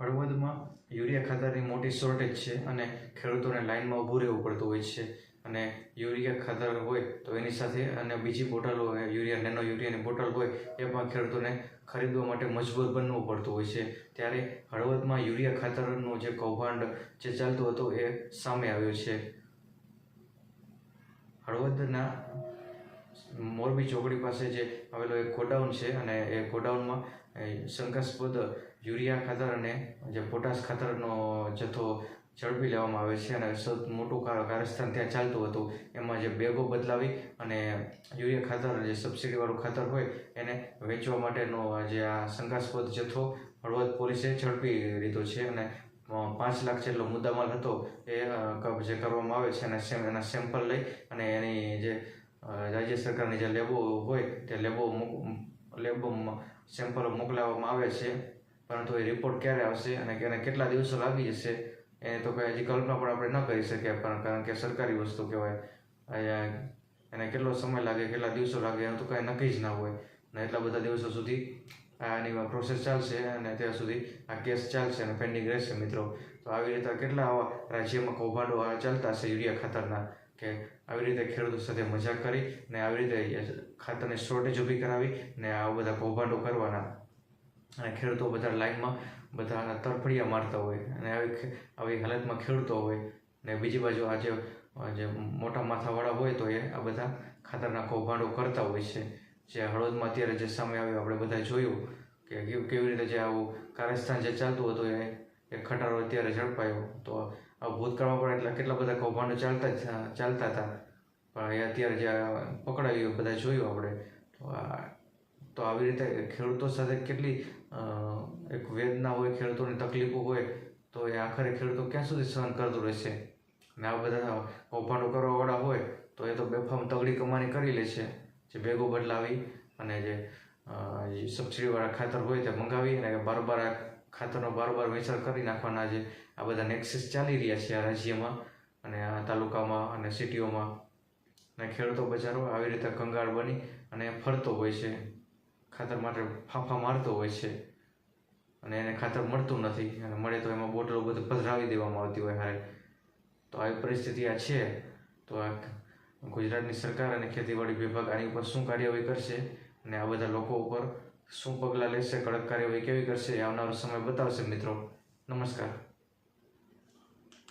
હળવદમાં urea ખાતરની મોટી shortage છે અને ખેડૂતોને લાઇનમાં ઊભું રહેવું પડતું હોય છે. અને યુરિયા ખાતર હોય તો એની સાથે અને બીજી બોટલ યુરિયા, નેનો યુરિયાની બોટલ હોય, એ પણ ખેડૂતોને ખરીદવા માટે મજબૂર બનવું પડતું હોય છે. ત્યારે હળવદમાં યુરિયા ખાતરનું જે કૌભાંડ જે ચાલતું હતું એ સામે આવ્યું છે. હળવદના મોરબી ચોકડી પાસે જે આવેલો એક ગોડાઉન છે અને એ ગોડાઉનમાં શંકાસ્પદ યુરિયા ખાતર અને જે પોટાશ ખાતરનો જથ્થો ઝડપી લેવામાં આવે છે અને સૌથી મોટું કાર- કારસ્તાન ત્યાં ચાલતું હતું. એમાં જે બેગો બદલાવી અને યુરિયા ખાતર, જે સબસિડીવાળું ખાતર હોય એને વેચવા માટેનો જે આ શંકાસ્પદ જથ્થો હળવદ પોલીસે ઝડપી લીધો છે અને પાંચ લાખ જેટલો મુદ્દામાલ હતો એ કબજે કરવામાં આવે છે અને એના સેમ્પલ લઈ અને એની જે રાજ્ય સરકારની જે લેબો હોય તે લેબો લેબોમાં સેમ્પલો મોકલાવવામાં આવે છે. પરંતુ એ રિપોર્ટ ક્યારે આવશે અને એને કેટલા દિવસો લાગી જશે, એ તો કંઈ હજી કલ્પના પણ આપણે ન કરી શકીએ, પણ કારણ કે સરકારી વસ્તુ કહેવાય. એને કેટલો સમય લાગે, કેટલા દિવસો લાગે, એનું તો કાંઈ નક્કી જ ના હોય. અને એટલા બધા દિવસો સુધી આની પ્રોસેસ ચાલશે અને ત્યાં સુધી આ કેસ ચાલશે અને પેન્ડિંગ રહેશે મિત્રો. તો આવી રીતે કેટલા આવા રાજ્યમાં કૌભાંડો ચાલતા હશે યુરિયા ખાતરના. કે આવી રીતે ખેડૂતો સાથે મજાક કરી ને આવી રીતે ખાતરની શોર્ટેજ ઊભી કરાવી ને આવા બધા કૌભાંડો કરવાના. અને ખેડૂતો બધા લાઈનમાં બધા તરફડિયા મારતા હોય અને આવી આવી હાલતમાં ખેડૂતો હોય ને બીજી બાજુ આજે જે મોટા માથાવાળા હોય તો એ આ બધા ખાતરના કૌભાંડો કરતા હોય છે. જે હળવદમાં અત્યારે જે સામે આવ્યું, આપણે બધા જોયું કે કેવી રીતે જે આવું કારસ્થાન જે ચાલતું હતું એ એ ખટારો અત્યારે ઝડપાયો. તો ભૂતકાળમાં પણ એટલા કેટલા બધા કૌભાંડો ચાલતા ચાલતા હતા. પણ એ અત્યારે જે પકડાયું બધા જોયું આપણે. તો આ તો આવી રીતે ખેડૂતો સાથે કેટલી એક વેદના હોય, ખેડૂતોની તકલીફો હોય, તો એ આખરે ખેડૂતો ક્યાં સુધી સહન કરતું રહેશે? ને આ બધા કૌભાંડો કરવાવાળા હોય, તો એ તો બેફામ તગડી કમાણી કરી લે છે. જે ભેગો બદલાવી અને જે સબસિડીવાળા ખાતર હોય તે મંગાવી અને બારબાર ખાતરનો બારોબાર વેચાણ કરી નાખવાના જે આ બધા નેક્સિસ ચાલી રહ્યા છે આ રાજ્યમાં અને આ તાલુકામાં અને સિટીઓમાં અને ખેડૂતો બજારો આવી રીતે કંગાળ બની અને ફરતો હોય છે. ખાતર માટે ફાંફા મારતો હોય છે. અને એને ખાતર મળતું નથી અને મળે તો એમાં બોટલો બધું પધરાવી દેવામાં આવતી હોય હારે. તો આવી પરિસ્થિતિ આ છે. તો આ ગુજરાતની સરકાર અને ખેતીવાડી વિભાગ આની ઉપર શું કાર્યવાહી કરશે? અને આ બધા લોકો ઉપર શું પગલાં લેશે કડક કાર્યવાહી કેવી કરશે આવનારો સમય બતાવશે મિત્રો. નમસ્કાર.